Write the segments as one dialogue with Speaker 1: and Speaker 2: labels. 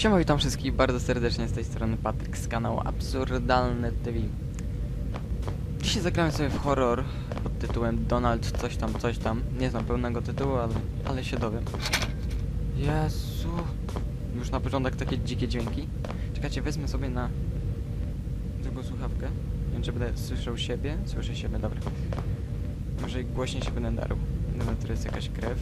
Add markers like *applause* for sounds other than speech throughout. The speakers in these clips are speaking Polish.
Speaker 1: Siema, witam wszystkich bardzo serdecznie z tej strony Patryk z kanału Absurdalne TV. Dzisiaj zagramy sobie w horror pod tytułem Donald coś tam, coś tam. Nie znam pełnego tytułu, ale, ale się dowiem. Jezu. Już na początek takie dzikie dźwięki. Czekajcie, wezmę sobie na drugą słuchawkę. Nie wiem, czy będę słyszał siebie. Słyszę siebie, dobra. Może i głośniej się będę darł. Dobra, to jest jakaś krew.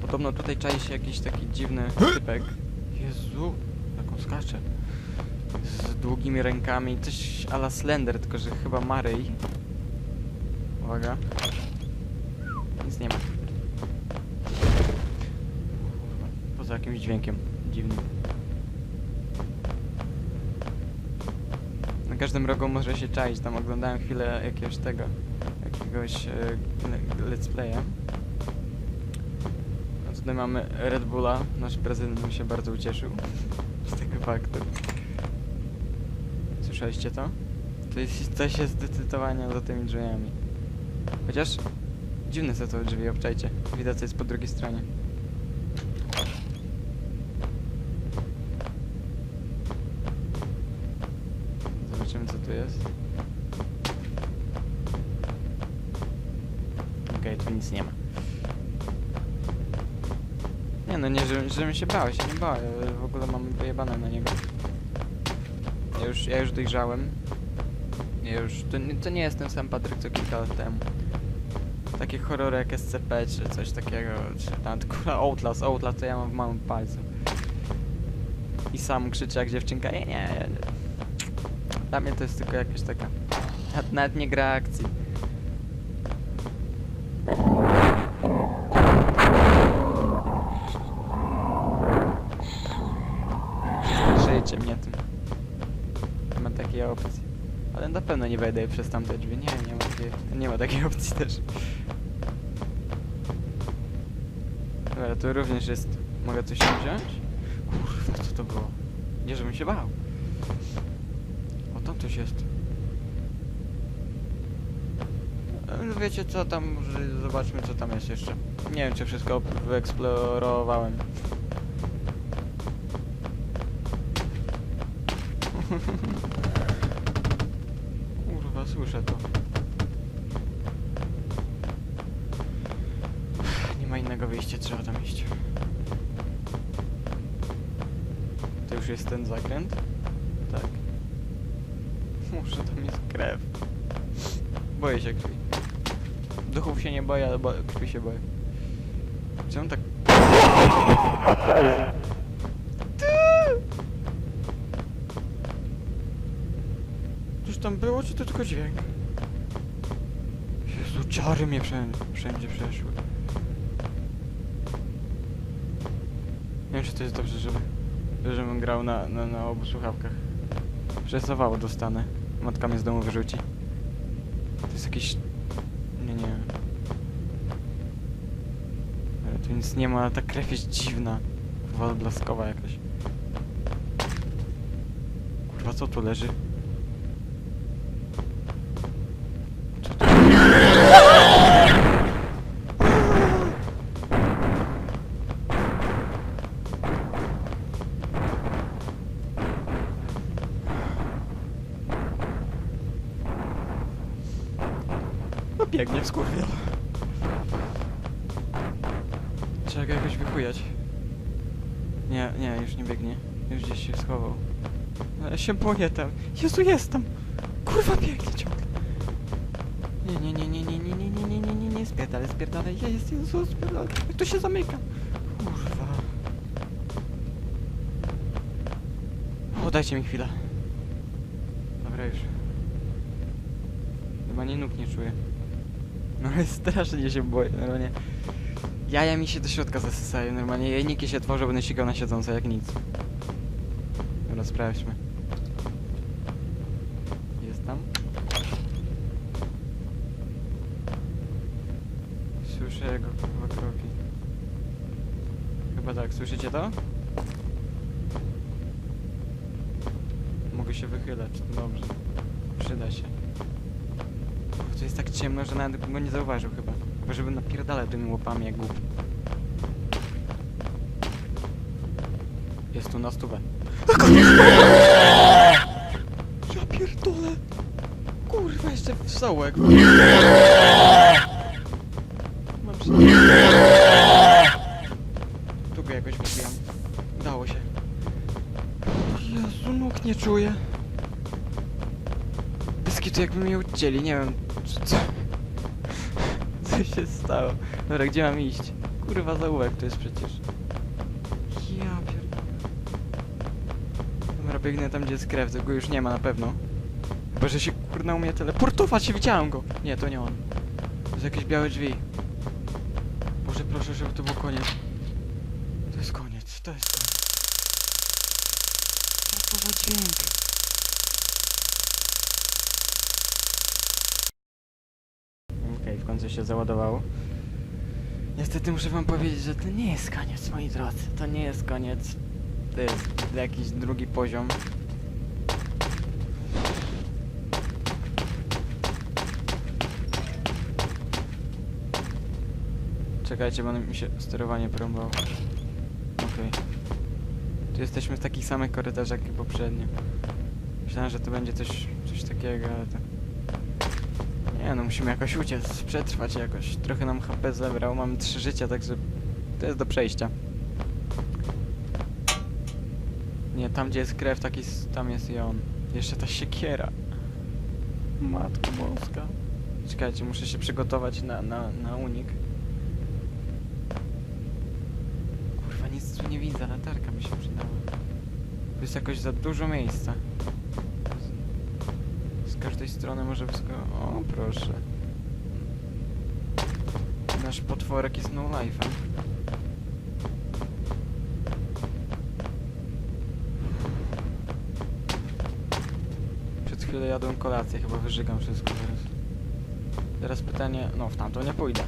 Speaker 1: Podobno tutaj czai się jakiś taki dziwny typek. Jezu, jak on skacze. Z długimi rękami, coś ala Slender, tylko że chyba Maryj. Uwaga. Nic nie ma. Poza jakimś dźwiękiem dziwnym. Na każdym rogu może się czaić, tam oglądałem chwilę jakiegoś tego, jakiegoś e, le- let's playa. Tutaj mamy Red Bulla. Nasz prezydent się bardzo ucieszył z tego faktu. Słyszeliście to? To jest, coś zdecydowanie za tymi drzwiami. Chociaż dziwne są to drzwi, obczajcie. Widać co jest po drugiej stronie. Zobaczymy co tu jest. Okej, tu nic nie ma. No, nie, żebym, żebym się bał, się nie bałem. W ogóle mam wyjebane na niego. Ja już, ja już dojrzałem. Ja już, to, nie- to nie jest ten sam Patryk co kilka lat temu. Takie horrory jak SCP czy coś takiego, czy tam kurwa Outlast, Outlast to ja mam w małym palcu. I sam krzyczę jak dziewczynka, nie, nie, nie. Dla mnie to jest tylko jakaś taka, nawet nie gra akcji. Nie ma takiej opcji. Ale na pewno nie wejdę przez tamte drzwi. Nie, nie ma takiej, nie ma takiej opcji też. Dobra, tu również jest... Mogę coś wziąć? Kurwa, co to było? Nie, żebym się bał. O, tam coś jest. Wiecie co, tam zobaczmy co tam jest jeszcze. Nie wiem czy wszystko wyeksplorowałem. *laughs* Kurwa, słyszę to. Nie ma innego wyjścia, trzeba tam iść. To już jest ten zakręt? Tak. *laughs* Muszę, tam jest krew. Boję się krwi. Duchów się nie boję, ale krwi się boję. Czemu tak... *laughs* Coś tam było, czy to tylko dźwięk? Jezu, ciary mnie wszędzie, wszędzie przeszły. Nie wiem, czy to jest dobrze, żeby, żebym grał na, na, na obu słuchawkach. Przesowało dostanę. Matka mnie z domu wyrzuci. To jest jakiś... Nie, nie wiem. Ale tu nic nie ma, ta krew jest dziwna. Kurwa, blaskowa jakaś. Kurwa, co tu leży? Biegnie w skurwiel. Trzeba go jakoś wychujać. Nie, nie, już nie biegnie. Już gdzieś się schował. Ale ja się boję tam. Jezu, jestem! Kurwa, biegnie ciągle. Nie, nie, nie, nie, nie, nie, nie, nie, nie, nie, nie, nie, spierdalaj, spierdalaj. Ja jest, Jezu, spierdalaj. To się zamyka? Kurwa. O, dajcie mi chwilę. Dobra, już. Chyba nie nóg nie czuję. No strasznie się boję, normalnie. Jaja mi się do środka zasysają, normalnie jajniki się tworzą, będę sikał na siedząco jak nic. Dobra, sprawdźmy. Jest tam? Słyszę jego chyba kroki. Chyba tak, słyszycie to? Mogę się wychylać, dobrze. Przyda się. To jest tak ciemno, że nawet bym go nie zauważył chyba. Chyba żeby napierdalał tymi łopami jak głupi. Jest tu na stówę. Ja pierdolę! Kurwa, jeszcze w sołek. Ucięli, nie wiem co. Co się stało? Dobra, gdzie mam iść? Kurwa, zaułek to jest przecież. Ja pierdolę. Dobra, biegnę tam, gdzie jest krew, tego już nie ma na pewno. Chyba, że się kurna umie teleportować, widziałem go! Nie, to nie on. To jest jakieś białe drzwi. Boże, proszę, żeby to był koniec. To jest koniec, to jest koniec. Za dźwięk? Okej, w końcu się załadowało. Niestety muszę wam powiedzieć, że to nie jest koniec, moi drodzy. To nie jest koniec. To jest jakiś drugi poziom. Czekajcie, bo mi się sterowanie porąbało. Okej. Tu jesteśmy w takich samych korytarzach jak poprzednio. Myślałem, że to będzie coś, coś takiego, ale to... Nie no, musimy jakoś uciec, przetrwać jakoś. Trochę nam HP zebrał, mamy trzy życia, także to jest do przejścia. Nie, tam gdzie jest krew, taki, tam jest i on. Jeszcze ta siekiera. Matko boska. Czekajcie, muszę się przygotować na, na, na unik. Kurwa, nic tu nie widzę, latarka mi się przydała. Tu jest jakoś za dużo miejsca. Z, każdej strony może wszystko... O, proszę. Nasz potworek jest no life'em. Przed chwilą jadłem kolację, chyba wyżygam wszystko teraz. Teraz pytanie... No, w tamto nie pójdę.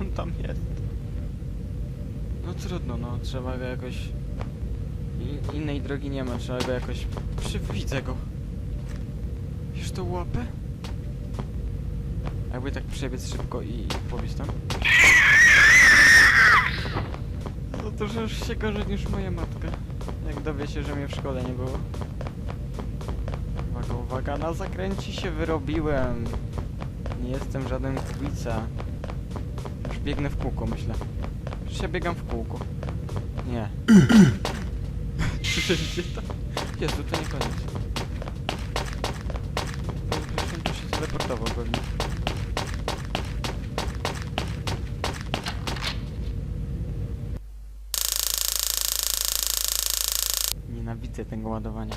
Speaker 1: On tam jest. No trudno, trzeba go jakoś... Innej drogi nie ma, trzeba go jakoś... Przy... Widzę go. Wiesz tą łapę? Jakby tak przebiec szybko i pobiec tam. No to że już się gorzej niż moja matka. Jak dowie się, że mnie w szkole nie było. Uwaga, uwaga, na zakręci się wyrobiłem. Nie jestem żaden kubica. Już biegnę w kółko, myślę. Już ja biegam w kółko. Nie. Słyszeliście *coughs* to? Jezu, to nie koniec. On tu się teleportował pewnie. Nienawidzę tego ładowania.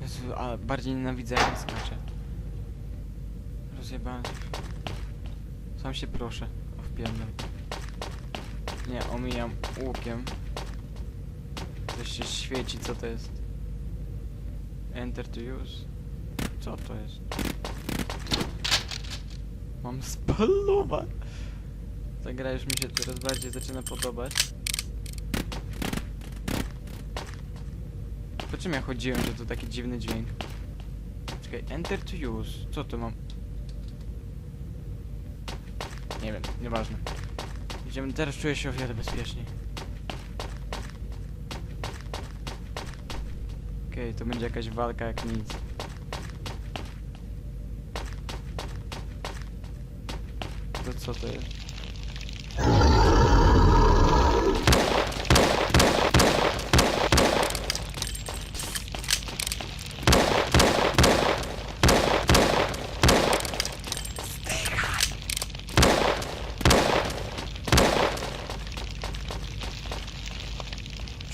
Speaker 1: Jezu, a bardziej nienawidzę jak skacze. Rozjebałem się. Sam się proszę o wpierdol. Nie, omijam łukiem. Coś się świeci, co to jest? Enter to use? Co to jest? Mam spalować! Ta gra już mi się coraz bardziej zaczyna podobać. Po czym ja chodziłem, że to taki dziwny dźwięk? Czekaj, enter to use. Co to mam? Nie wiem, nieważne. Idziemy, teraz czuję się o wiele bezpieczniej. Okej, to będzie jakaś walka jak nic. To co to jest?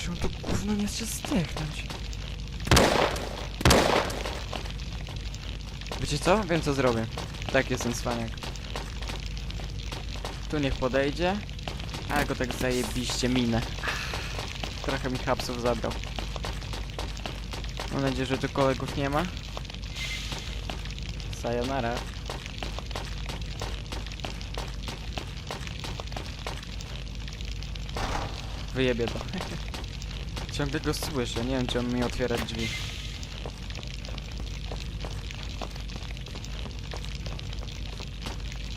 Speaker 1: Czemu to gówno nie chce zdechnąć? Wiecie co? Wiem co zrobię. Tak jestem cwaniak. Tu niech podejdzie. A go tak zajebiście minę. Trochę mi hapsów zabrał. Mam nadzieję, że tu kolegów nie ma. Sayonara. Wyjebie to. *laughs* Ciągle go słyszę, nie wiem czy on mi otwiera drzwi.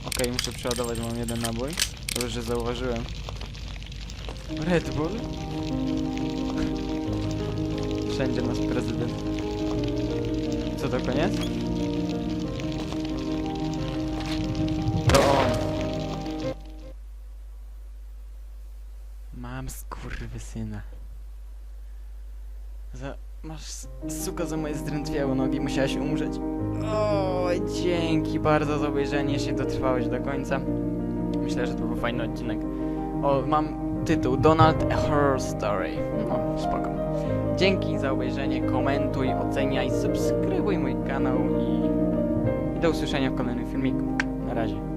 Speaker 1: Okej, muszę przeładować, mam jeden nabój. Dobrze, że zauważyłem. Red Bull? Wszędzie nasz prezydent. Co to koniec? To on. Mam skurwysyna. Za... Masz za moje zdrętwiałe nogi, musiałaś umrzeć. O, dzięki bardzo za obejrzenie, jeśli dotrwałeś do końca. Myślę, że to był fajny odcinek. O, mam tytuł Donald A Horror Story. No, spoko. Dzięki za obejrzenie, komentuj, oceniaj, subskrybuj mój kanał i, i do usłyszenia w kolejnym filmiku. Na razie.